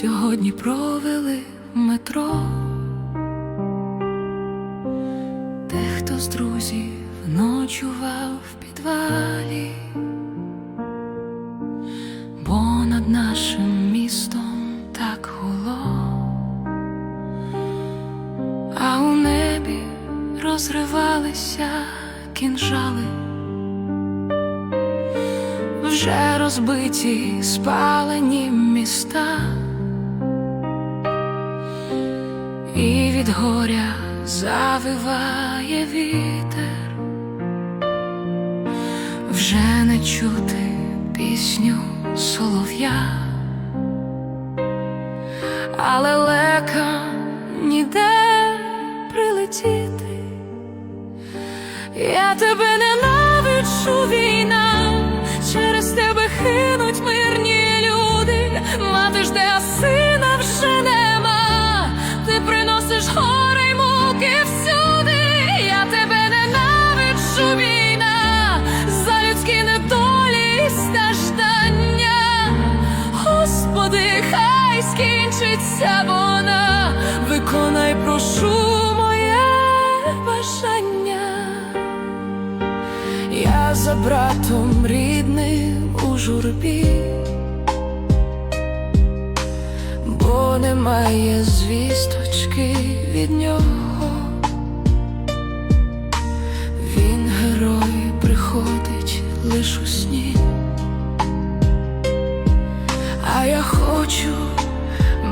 сьогодні провели в метро. Дехто з друзів ночував в підвалі, бо над нашим містом так гуло, а у небі розривалися кінжали. Вже розбиті спалені міста, від горя завиває вітер, вже не чути пісню солов'я, але лека ніде прилетіти. Я тебе ненавиджу, війна, Господи, хай скінчиться вона, виконай, прошу моє бажання. Я за братом рідним у журбі, бо немає звісточки від нього. Він герой приходить лиш у хочу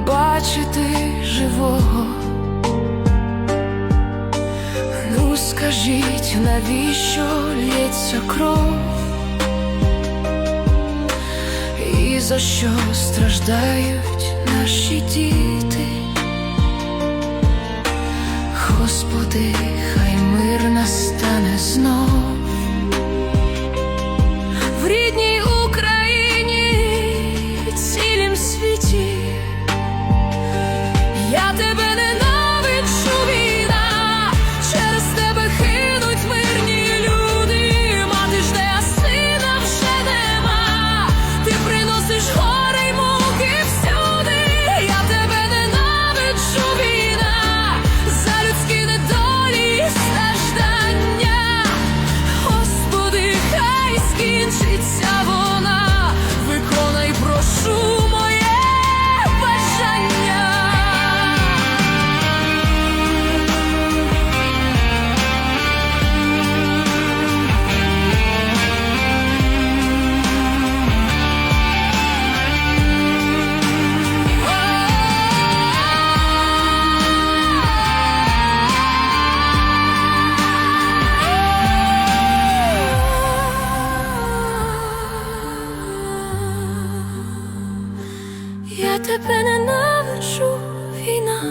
бачити живого. Ну скажіть, навіщо лється кров? І за що страждають наші діти? Господи, хай мир настане знов Я тебе ненавиджу, війна,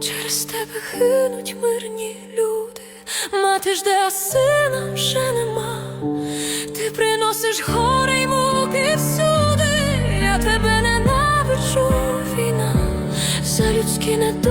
через тебе гинуть мирні люди. Мати жде, а сина вже нема. Ти приносиш горе й муки всюди. Я тебе ненавиджу, війна, за людські недолі